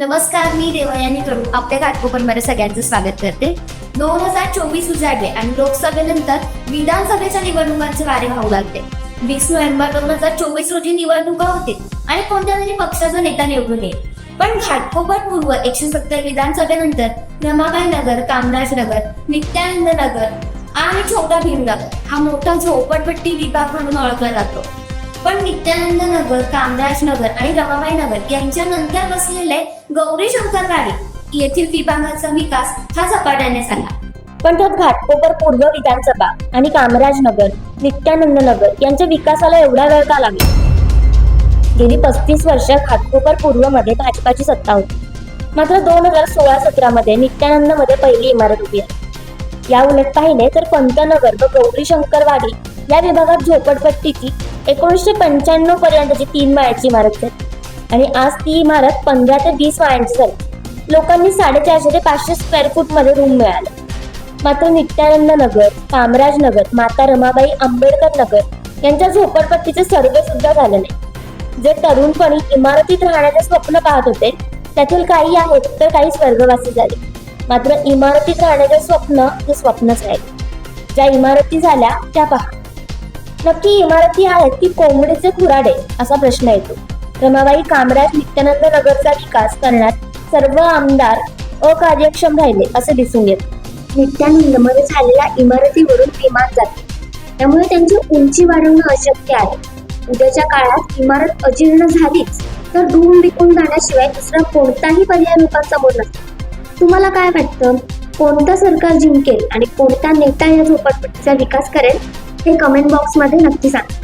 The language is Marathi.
नमस्कार मी देवयानी कडू आपल्या घाटकोपरमध्ये सगळ्यांचं स्वागत करते. दोन हजार चोवीस उजाडले आणि लोकसभेनंतर विधानसभेच्या निवडणुकांचे वारे वाहू लागते वीस नोव्हेंबर दोन हजार चोवीस रोजी निवडणुका होते आणि कोणत्या तरी पक्षाचा नेता निवडून येईल. पण घाटकोपर पूर्व एकशे सत्तर विधानसभेनंतर रमाबाई नगर कामराज नगर नित्यानंद नगर आणि छोटा भीमनगर हा मोठा झोपडपट्टी विभाग म्हणून ओळखला जातो. पण नित्यानंद नगर कामराज नगर आणि रमाबाई नगर यांच्या नंतर बसलेले गौरी शंकर वाडी येथील विभागाचा विकास हा झपाट्याने झाला पण त्यात घाटकोपर पूर्व विधानसभा आणि कामराजनगर नित्यानंद नगर यांच्या विकासाला एवढा वेळ का लागला गेली पस्तीस वर्ष घाटकोपर पूर्वमध्ये भाजपाची सत्ता होती मात्र दोन हजार सोळा सतरामध्ये नित्यानंदमध्ये पहिली इमारत उभी आहे या उलट पाहिले तर पंतनगर व गौरी शंकरवाडी या विभागात झोपडपट्टीची एकोणीसशे पंच्याण्णव पर्यंतची तीन माळ्याची इमारत झाली. आणि आज ती इमारत पंधरा ते वीस माळ्यांची झाली. लोकांनी साडेचारशे ते पाचशे स्क्वेअर फूटमध्ये रूम मिळाले. मात्र नित्यानंद नगर कामराज नगर माता रमाबाई आंबेडकर नगर यांच्या झोपडपट्टीचे सर्वे सुद्धा झाले नाही. जे तरुणपणी इमारतीत राहण्याचे स्वप्न पाहत होते त्यातील काही आहेत तर काही स्वर्गवासी झाले. मात्र इमारतीत राहण्याचे स्वप्न हे स्वप्नच राहील ज्या इमारती झाल्या त्या पहा. नक्की इमारती आहेत की कोंबडीचे खुराडे? असा प्रश्न येतो. रमाबाई कामराज नित्यानंद नगरचा विकास करण्यात सर्व आमदार अकार्यक्षम राहिले असे दिसून येते. नित्यानंदमध्ये झालेल्या इमारतीवरून विमान जाते. त्यामुळे त्यांची उंची वाढवणं अशक्य आहे. उद्याच्या काळात इमारत अजीर्ण झालीच तर धूम विकून जाण्याशिवाय दुसरा कोणताही पर्याय लोकांसमोर नसतो. तुम्हाला काय वाटतं? कोणतं सरकार जिंकेल आणि कोणता नेता या झोपडपट्टीचा विकास करेल? हे कमेंट बॉक्समध्ये नक्की सांगा.